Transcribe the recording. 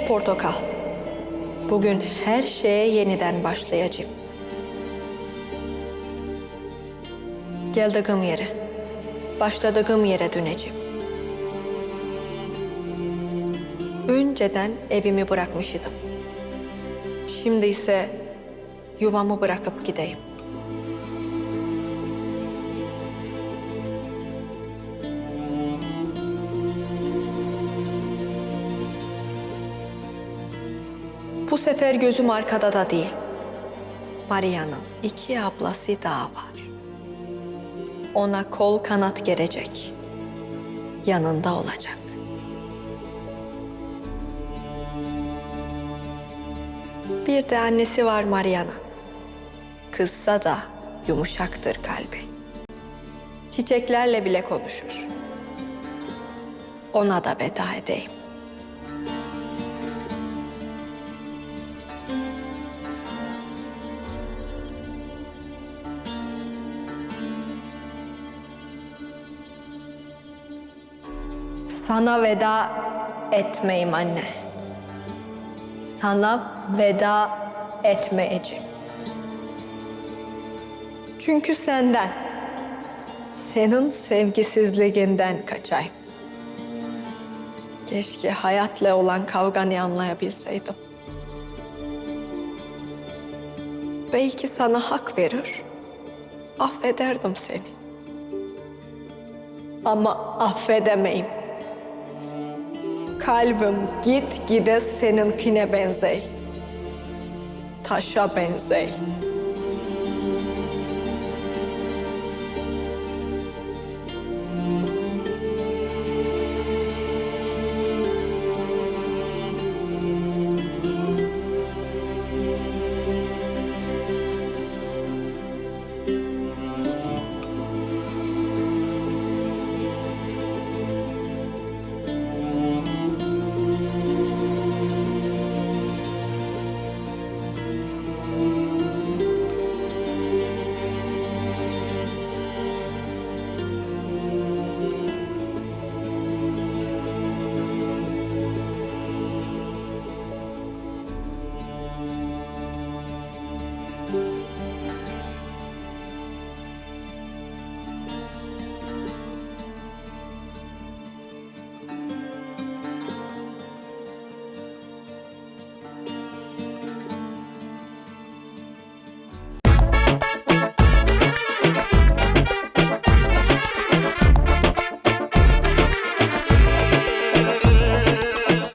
portakal. Bugün her şeye yeniden başlayacağım. Geldiğim yere, başladığım yere döneceğim. Önceden evimi bırakmışydım. Şimdi ise yuvamı bırakıp gideyim. Bu sefer gözüm arkada da değil. Maria'nın iki ablası daha var. Ona kol kanat gelecek. Yanında olacak. Bir de annesi var Maria'nın. Kızsa da yumuşaktır kalbi. Çiçeklerle bile konuşur. Ona da veda edeyim. Sana veda etmeyim anne. Sana veda etmeyeceğim. Çünkü senden, senin sevgisizliğinden kaçayım. Keşke hayatla olan kavganı anlayabilseydim. Belki sana hak verir, affederdim seni. Ama affedemeyim. Kalbim git gide seninkine benzey. Taşa benzey.